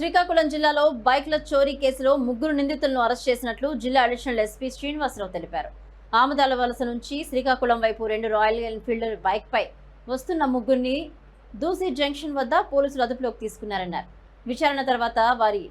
శ్రీకాకుళం జిల్లాలో బైక్ల చోరీ కేసులో ముగ్గురు నిందితులను అరెస్ట్ చేసినట్లు జిల్లా అడిషనల్ ఎస్పీ శ్రీనివాసరావు తెలిపారు. ఆమదాల వలస నుంచి శ్రీకాకుళం వైపు రెండు రాయల్ ఎన్ఫీల్డ్ బైక్పై వస్తున్న ముగ్గురిని దూసి జంక్షన్ వద్ద పోలీసులు అదుపులోకి తీసుకున్నారన్నారు. విచారణ తర్వాత వారి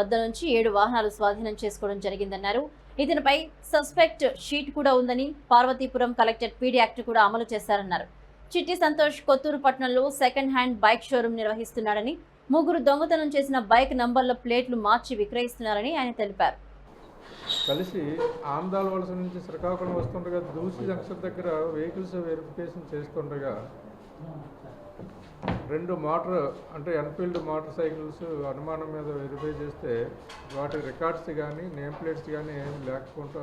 వద్ద నుంచి ఏడు వాహనాలు స్వాధీనం చేసుకోవడం జరిగిందన్నారు. ఇతనిపై సస్పెక్ట్ షీట్ కూడా ఉందని పార్వతీపురం కలెక్టర్ పీడీ యాక్ట్ కూడా అమలు చేశారన్నారు. చిట్టి సంతోష్ కొత్తూరు పట్టణంలో సెకండ్ హ్యాండ్ బైక్ షోరూం నిర్వహిస్తున్నాడని ముగ్గురు దొంగతనం చేసిన బైక్ నంబర్ల ప్లేట్లు మార్చి విక్రయిస్తున్నారని ఆయన తెలిపారు. కలిసి ఆంధ్రాల వలస నుంచి శ్రీకాకుళం వస్తుండగా దూసి జంక్షన్ దగ్గర వెహికల్స్ వెరిఫికేషన్ చేస్తుండగా రెండు మోటార్ అంటే ఎన్ఫీల్డ్ మోటార్ సైకిల్స్ అనుమానం మీద వెరిఫై చేస్తే వాటి రికార్డ్స్ కానీ నేమ్ ప్లేట్స్ కానీ ఏమి లేకుండా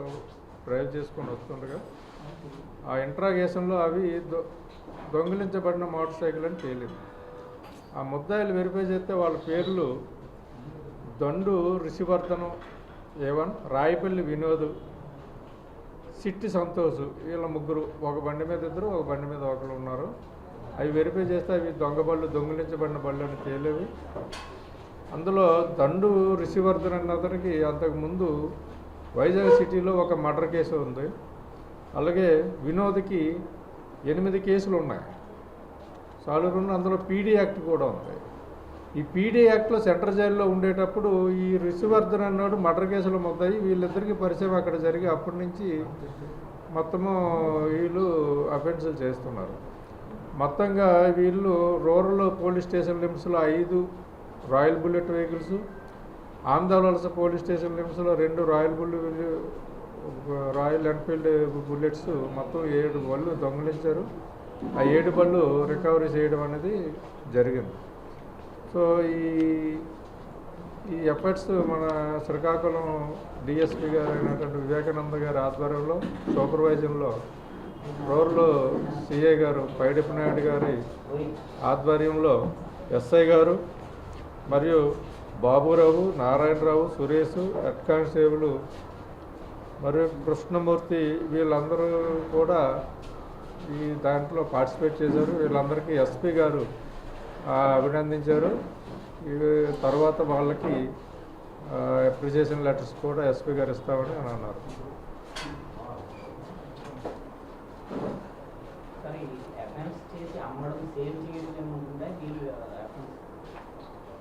డ్రైవ్ చేసుకొని వస్తుండగా ఆ ఇంట్రాగేషన్లో అవి దొ దొంగిలించబడిన మోటార్ సైకిల్ అని తేలింది. ఆ ముద్దాయిలు వెరిఫై చేస్తే వాళ్ళ పేర్లు దండు రిషివర్ధనం ఏవన్ రాయపల్లి వినోద్ సిట్టి సంతోష్ వీళ్ళ ముగ్గురు ఒక బండి మీద ఇద్దరు ఒక బండి మీద ఒకరు ఉన్నారు. అవి వెరిఫై చేస్తే అవి దొంగ బళ్ళు దొంగిలించబడిన బళ్ళు అని తేలేవి. అందులో దండు రిషివర్ధన్ అన్న అతనికి అంతకుముందు వైజాగ్ సిటీలో ఒక మర్డర్ కేసు ఉంది. అలాగే వినోద్కి ఎనిమిది కేసులు ఉన్నాయి. సాలూరు అందులో పీడీ యాక్ట్ కూడా ఉంది. ఈ పీడీ యాక్ట్లో సెంట్రల్ జైల్లో ఉండేటప్పుడు ఈ రిషివర్ధన్ అన్నాడు మర్డర్ కేసులు మొదలయ్యి వీళ్ళిద్దరికీ పరిచయం అక్కడ జరిగి అప్పటి నుంచి మొత్తము వీళ్ళు అఫెన్సులు చేస్తున్నారు. మొత్తంగా వీళ్ళు రూరల్ పోలీస్ స్టేషన్ లిమ్స్లో ఐదు royal bullet vehicles Andhravalasa police station లిమ్స్లో రెండు royal bullet royal Enfield bullets మొత్తం ఏడు వాళ్ళు దొంగలించారు. ఆ ఏడు పళ్ళు రికవరీ చేయడం అనేది జరిగింది. సో ఈ ఈ ఎఫర్ట్స్ మన శ్రీకాకుళం డిఎస్పి గారు అయినటువంటి వివేకానంద గారి ఆధ్వర్యంలో సూపర్వైజన్లో రోర్లో సిఏ గారు పైడిపి నాయుడు గారి ఆధ్వర్యంలో ఎస్ఐ గారు మరియు బాబురావు నారాయణరావు సురేష్ హెడ్ కానిస్టేబుల్ మరియు కృష్ణమూర్తి వీళ్ళందరూ కూడా ఈ దాంట్లో పార్టిసిపేట్ చేశారు. వీళ్ళందరికీ ఎస్పీ గారు అభినందించారు. తర్వాత వాళ్ళకి అప్రిసియేషన్ లెటర్స్ కూడా ఎస్పీ గారు ఇస్తామని అని అన్నారు. కానీ చేయడం